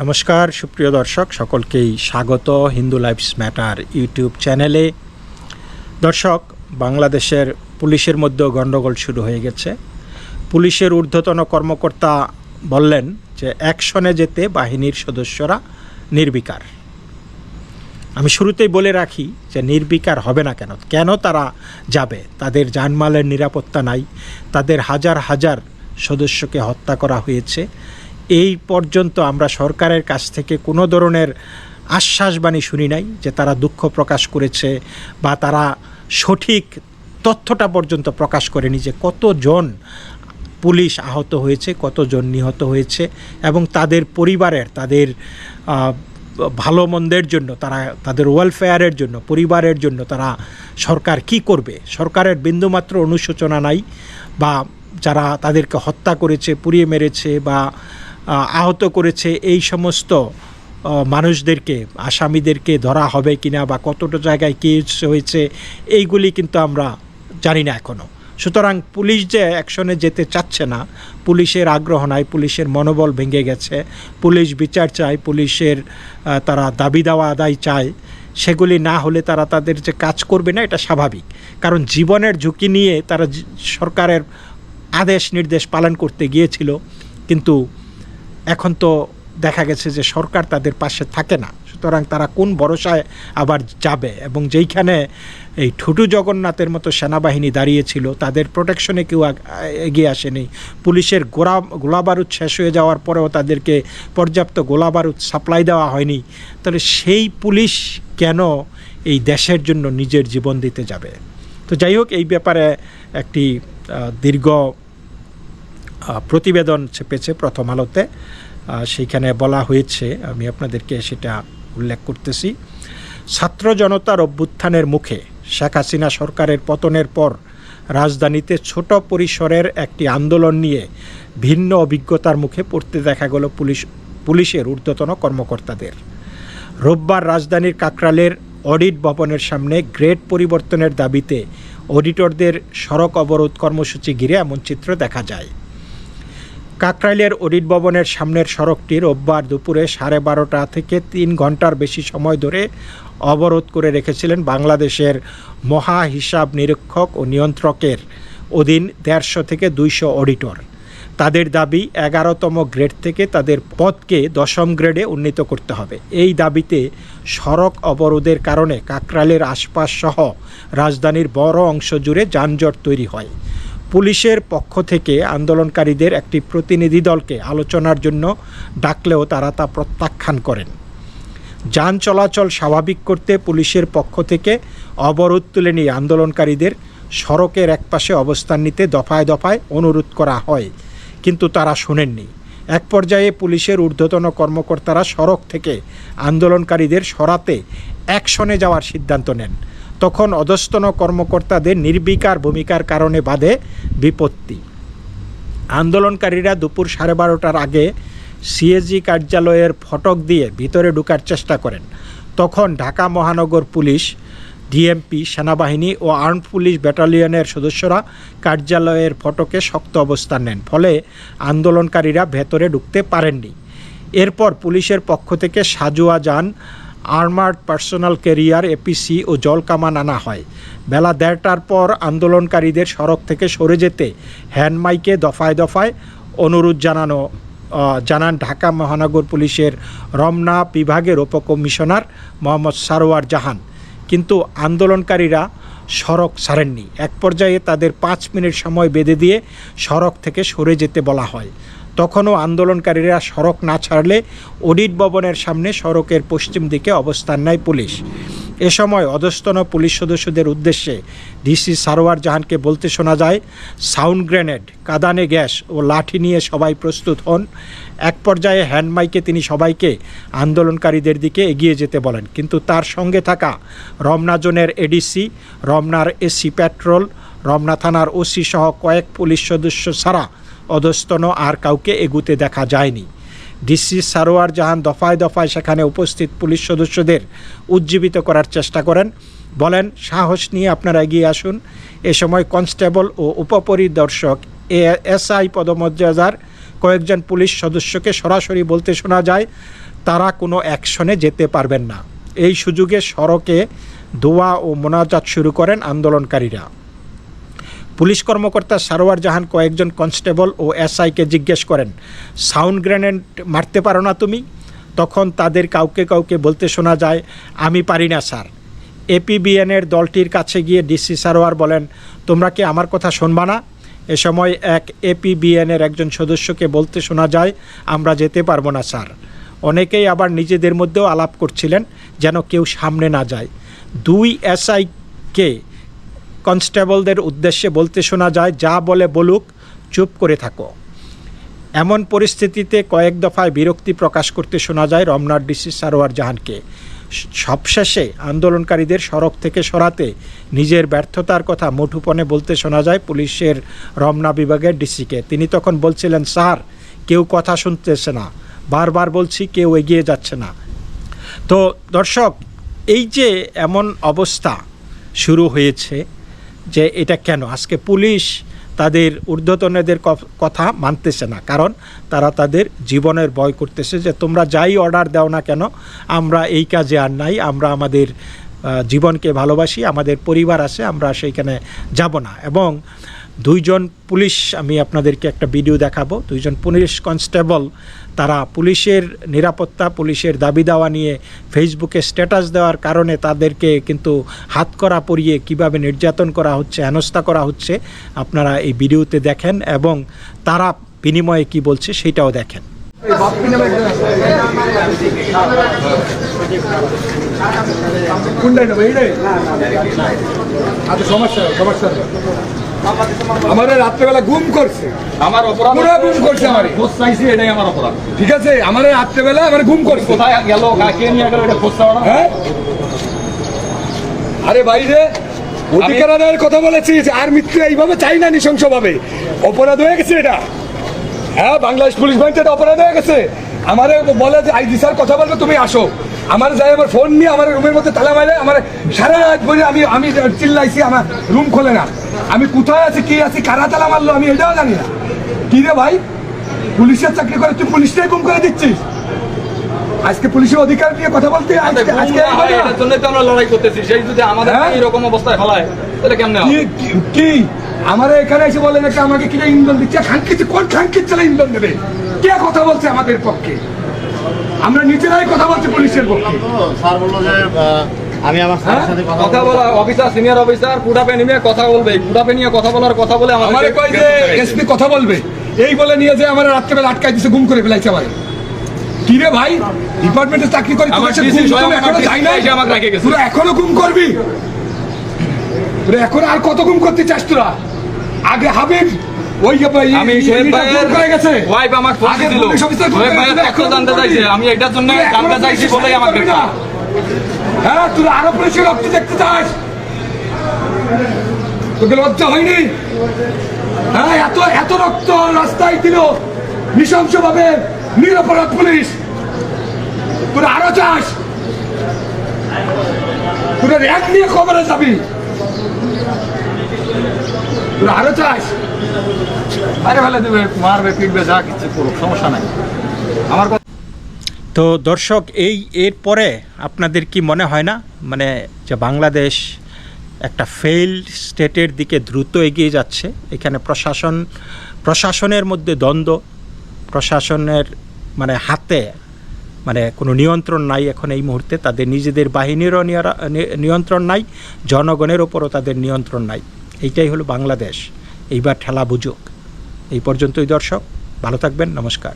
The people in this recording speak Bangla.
নমস্কার, সুপ্রিয় দর্শক, সকলকেই স্বাগত হিন্দু লাইফস ম্যাটার ইউটিউব চ্যানেলে। দর্শক, বাংলাদেশের পুলিশের মধ্যেও গণ্ডগোল শুরু হয়ে গেছে। পুলিশের ঊর্ধ্বতন কর্মকর্তা বললেন যে, অ্যাকশনে যেতে বাহিনীর সদস্যরা নির্বিকার। আমি শুরুতেই বলে রাখি যে, নির্বিকার হবে না কেন? কেন তারা যাবে? তাদের জানমালের নিরাপত্তা নাই। তাদের হাজার হাজার সদস্যকে হত্যা করা হয়েছে। এই পর্যন্ত আমরা সরকারের কাছ থেকে কোনো ধরনের আশ্বাসবাণী শুনি নাই যে তারা দুঃখ প্রকাশ করেছে বা তারা সঠিক তথ্যটা পর্যন্ত প্রকাশ করেনি যে কতজন পুলিশ আহত হয়েছে, কতজন নিহত হয়েছে এবং তাদের পরিবারের, তাদের ভালো মন্দের জন্য, তারা, তাদের ওয়েলফেয়ারের জন্য, পরিবারের জন্য তারা সরকার কি করবে? সরকারের বিন্দুমাত্র অনুশোচনা নাই বা যারা তাদেরকে হত্যা করেছে, পুড়িয়ে মেরেছে বা আহত করেছে এই সমস্ত মানুষদেরকে, আসামিদেরকে ধরা হবে কিনা বা কতটা জায়গায় কী হয়েছে, এইগুলি কিন্তু আমরা জানি না এখনও সুতরাং পুলিশ যে অ্যাকশনে যেতে চাচ্ছে না, পুলিশের আগ্রহ নাই, পুলিশের মনোবল ভেঙে গেছে, পুলিশ বিচার চায়, পুলিশের তারা দাবি দাওয়া আদায় চায়, সেগুলি না হলে তারা তাদের যে কাজ করবে না, এটা স্বাভাবিক। কারণ জীবনের ঝুঁকি নিয়ে তারা সরকারের আদেশ নির্দেশ পালন করতে গিয়েছিল, কিন্তু এখন তো দেখা গেছে যে সরকার তাদের পাশে থাকে না। সুতরাং তারা কোন ভরসায় আবার যাবে এবং যেইখানে এই ঠুটু জগন্নাথের মতো সেনাবাহিনী দাঁড়িয়েছিল, তাদের প্রোটেকশনে কেউ এগিয়ে আসেনি। পুলিশের গোড়া গোলাবারুদ শেষ হয়ে যাওয়ার পরেও তাদেরকে পর্যাপ্ত গোলাবারুদ সাপ্লাই দেওয়া হয়নি। তাহলে সেই পুলিশ কেন এই দেশের জন্য নিজের জীবন দিতে যাবে? তো যাই হোক, এই ব্যাপারে একটি দীর্ঘ প্রতিবেদন চেপেছে প্রথম আলোতে। সেইখানে বলা হয়েছে, আমি আপনাদেরকে সেটা উল্লেখ করতেছি, ছাত্র জনতার অভ্যুত্থানের মুখে শেখ হাসিনা সরকারের পতনের পর রাজধানীতে ছোট পরিসরের একটি আন্দোলন নিয়ে ভিন্ন অভিজ্ঞতার মুখে পড়তে দেখা গেল পুলিশ, পুলিশের ঊর্ধ্বতন কর্মকর্তাদের। রোববার রাজধানীর কাকরালের অডিট ভবনের সামনে গ্রেড পরিবর্তনের দাবিতে অডিটরদের সড়ক অবরোধ কর্মসূচি ঘিরে এমন চিত্র দেখা যায়। কাকরাইলের অডিট ভবনের সামনের সড়কটি রোববার দুপুরে সাড়ে বারোটা থেকে তিন ঘণ্টার বেশি সময় ধরে অবরোধ করে রেখেছিলেন বাংলাদেশের মহা হিসাব নিরীক্ষক ও নিয়ন্ত্রকের অধীন দেড়শো থেকে দুইশো অডিটর। তাদের দাবি, এগারোতম গ্রেড থেকে তাদের পদকে দশম গ্রেডে উন্নীত করতে হবে। এই দাবিতে সড়ক অবরোধের কারণে কাকরালের আশপাশ সহ রাজধানীর বড় অংশ জুড়ে যানজট তৈরি হয়। পুলিশের পক্ষ থেকে আন্দোলনকারীদের একটি প্রতিনিধি দলকে আলোচনার জন্য ডাকলেও তারা তা প্রত্যাখ্যান করেন। যান চলাচল স্বাভাবিক করতে পুলিশের পক্ষ থেকে অবরোধ তুলে নিয়ে আন্দোলনকারীদের সড়কের একপাশে অবস্থান নিতে দফায় দফায় অনুরোধ করা হয়, কিন্তু তারা শোনেননি। এক পর্যায়ে পুলিশের ঊর্ধ্বতন কর্মকর্তারা সড়ক থেকে আন্দোলনকারীদের সরাতে অ্যাকশনে যাওয়ার সিদ্ধান্ত নেন। তখন অধস্তন কর্মকর্তাদের নির্বিকার ভূমিকার কারণে বাধে বিপত্তি। আন্দোলনকারীরা দুপুর সাড়ে বারোটার আগে সিএসজি কার্যালয়ের ফটক দিয়ে ভিতরে ঢোকার চেষ্টা করেন। তখন ঢাকা মহানগর পুলিশ, ডিএমপি, সেনাবাহিনী ও আর্মড পুলিশ ব্যাটালিয়নের সদস্যরা কার্যালয়ের ফটকে শক্ত অবস্থান নেন, ফলে আন্দোলনকারীরা ভেতরে ঢুকতে পারেননি। এরপর পুলিশের পক্ষ থেকে সাজুয়া যান আর্মার্ড পার্সোনাল ক্যারিয়ার, এপিসি ও জলকামান আনা হয়। বেলা দেড়টার পর আন্দোলনকারীদের সড়ক থেকে সরে যেতে হ্যান্ডমাইকে দফায় দফায় অনুরোধ জানানো জানান ঢাকা মহানগর পুলিশের রমনা বিভাগের উপকমিশনার মোহাম্মদ সারোয়ার জাহান। কিন্তু আন্দোলনকারীরা সড়ক ছাড়েননি। এক পর্যায়ে তাদের পাঁচ মিনিট সময় বেঁধে দিয়ে সড়ক থেকে সরে যেতে বলা হয়। তখনও আন্দোলনকারীরা সড়ক না ছাড়লে অডিট ভবনের সামনে সড়কের পশ্চিম দিকে অবস্থান নেয় পুলিশ। এ সময় অধস্তন পুলিশ সদস্যদের উদ্দেশ্যে ডিসি সারোয়ার জাহানকে বলতে শোনা যায়, সাউন্ড গ্রেনেড, কাদানে গ্যাস ও লাঠি নিয়ে সবাই প্রস্তুত হন। এক পর্যায়ে হ্যান্ডমাইকে তিনি সবাইকে আন্দোলনকারীদের দিকে এগিয়ে যেতে বলেন। কিন্তু তার সঙ্গে থাকা রমনা জোনের এডিসি, রমনার এসি পেট্রোল রমনা থানার ওসি সহ কয়েক পুলিশ সদস্য ছাড়া অধস্তন আর কাউকে এগুতে দেখা যায়নি। ডিসি সারোয়ার জাহান দফায় দফায় সেখানে উপস্থিত পুলিশ সদস্যদের উজ্জীবিত করার চেষ্টা করেন। বলেন, সাহস নিয়ে আপনারা এগিয়ে আসুন। এ সময় কনস্টেবল ও উপপরিদর্শক এ এসআই পদমর্যাদার কয়েকজন পুলিশ সদস্যকে সরাসরি বলতে শোনা যায়, তারা কোনো অ্যাকশনে যেতে পারবেন না। এই সুযোগে সড়কে দোয়া ও মোনাজাত শুরু করেন আন্দোলনকারীরা। পুলিশ কর্মকর্তা সারোয়ার জাহান কয়েকজন কনস্টেবল ও এসআইকে জিজ্ঞেস করেন, সাউন্ড গ্রেনেড মারতে পারো না তুমি? তখন তাদের কাউকে কাউকে বলতে শোনা যায়, আমি পারি না, স্যার। এপিবিএনের দলটির কাছে গিয়ে ডিসি সারোয়ার বলেন, তোমরা কি আমার কথা শুনবা না? এ সময় এক এপিবিএনের একজন সদস্যকে বলতে শোনা যায়, আমরা যেতে পারব না, স্যার। অনেকেই আবার নিজেদের মধ্যেও আলাপ করছিলেন, যেন কেউ সামনে না যায়। দুই এসআইকে কনস্টেবলদের উদ্দেশ্যে বলতে শোনা যায়, যা বলে বলুক, চুপ করে থাকো। এমন পরিস্থিতিতে কয়েক দফায় বিরক্তি প্রকাশ করতে শোনা যায় রমনার ডিসি সারোয়ার জাহানকে। সবশেষে আন্দোলনকারীদের সড়ক থেকে সরাতে নিজের ব্যর্থতার কথা মুঠোপনে বলতে শোনা যায় পুলিশের রমনা বিভাগের ডিসিকে। তিনি তখন বলছিলেন, স্যার, কেউ কথা শুনতেছে না। বারবার বলছি, কেউ এগিয়ে যাচ্ছে না। তো দর্শক, এই যে এমন অবস্থা শুরু হয়েছে যে এটা কেন? আজকে পুলিশ তাদের ঊর্ধ্বতনেদের কথা মানতেছে না। কারণ তারা তাদের জীবনের ভয় করতেছে যে তোমরা যাই অর্ডার দাও না কেন, আমরা এই কাজে আর নাই, আমরা আমাদের জীবনকে ভালোবাসি, আমাদের পরিবার আছে, আমরা সেইখানে যাব না। এবং দুইজন পুলিশ, আমি আপনাদেরকে একটা ভিডিও দেখাবো। দুইজন পুলিশ কনস্টেবল তারা পুলিশের নিরাপত্তা, পুলিশের দাবি দাওয়া নিয়ে ফেসবুকে স্ট্যাটাস দেওয়ার কারণে তাদেরকে কিন্তু হাত করা, পরিয়ে কীভাবে নির্যাতন করা হচ্ছে, হেনস্থা করা হচ্ছে, আপনারা এই ভিডিওতে দেখেন এবং তারা বিনিময়ে কি বলছে সেটাও দেখেন। আচ্ছা সমস্যা সমস্যা। আমারে রাত্রেবেলা গুম করছে। আমার অপরাধ পুরো গুম করছে আমারে। খোঁজ চাইছি এটাই আমার অপরাধ। ঠিক আছে আমারে রাত্রেবেলা আমার গুম করছে। কোথায় গেল কে নিয়ে গেল এটা খোঁজ চাওয়া না। হ্যাঁ? আরে বাইরে অধিকার আদায়ের কথা বলেছিস আর মৃত্যু এইভাবে চাই না নৃশংসভাবে। অপরাধ হয়ে গেছে এটা। হ্যাঁ বাংলাদেশ পুলিশ বাহিনীতে এটা অপরাধ হয়ে গেছে। আমারে বলে যে আইজি স্যার কথা বলবে তুমি আসো। আমার যাই আমার ফোন নিয়ে আমার রুমের মধ্যে তালা মারে আমার সারা রাত বলে আমি আমি চিল্লাইছি আমার রুম খোলে না। আমি কোথায় আছি কি আছি কারা তালা মারলো আমি এটাও জানি না। কি রে ভাই? পুলিশের চাকরি করে তুই পুলিশটাই গুম করে দিচ্ছিস? আজকে পুলিশের অধিকার নিয়ে কথা বলতে আজকে এটার তো আমরা লড়াই করতেছি। সেই যদি আমাদের হ্যাঁ? এরকম অবস্থায় ফেলায় তাহলে কেমনে? কি কি- কি? আমার এখানে এসে বলে একটা আমাকে কিনে ইন্ধন দিচ্ছে? খানকিচ্ছে কোন খানকির চালে ইন্ধন দেবে? কে কথা বলছে আমাদের পক্ষে? আমরা নিজেরাই কথা বলছি পুলিশের পক্ষে। স্যার বলল যে আমি আমার স্যারের সাথে কথা কথা বলা অফিসার সিনিয়র অফিসার পুটাপে নিয়ে কথা বলবে। পুটাপে নিয়ে কথা বলার কথা বলে আমারে কয় যে এসপি কথা বলবে। এই বলে নিয়ে যে আমার রাত্রেবেলা আটকায় দিছে গুম করে ফেলাইছে আমার। কি রে ভাই? ডিপার্টমেন্টে চাকরি করে আমার তোর সে গুম স্বয়ং তুমি আমার এখনও যাই নাই? আমাকে রেখে গেছে। তোরা এখনও গুম করবি? তোরা এখন আর কত গুম করতে চাস তোরা? আগে হাবিব আমি সোহেব এইটা ভাইয়ের গুম করে গেছে। ওয়াইফ আমার ফোন দিল। পুলিশ অফিসার সোহেব করে তথ্য জানতে চাইছে আমি এটার জন্য জানতে চাইছি বলেই আমাকে হ্যাঁ তুই আরও পুলিশের রক্ত দেখতে চাস। তোকে লজ্জা হয়নি? হ্যাঁ এত এত রক্ত রাস্তায় দিল নৃশংস ভাবে নিরপরাধ পুলিশ। তোরা আরও চাস। তোরা র্যাঙ্ক নিয়ে খবরে যাবি। তোরা আরও চাস। সমস্যা নাই। তো দর্শক, এই এর পরে আপনাদের কি মনে হয় না? মানে যে বাংলাদেশ একটা ফেইল্ড স্টেটের দিকে দ্রুত এগিয়ে যাচ্ছে। এখানে প্রশাসন, প্রশাসনের মধ্যে দ্বন্দ্ব, প্রশাসনের মানে হাতে মানে কোনো নিয়ন্ত্রণ নাই এখন এই মুহূর্তে। তাদের নিজেদের বাহিনীরও নিয়ন্ত্রণ নাই, জনগণের ওপরও তাদের নিয়ন্ত্রণ নাই। এইটাই হলো বাংলাদেশ। এইবার ঠেলা বুঝুক। এই পর্যন্তই দর্শক ভালো থাকবেন নমস্কার।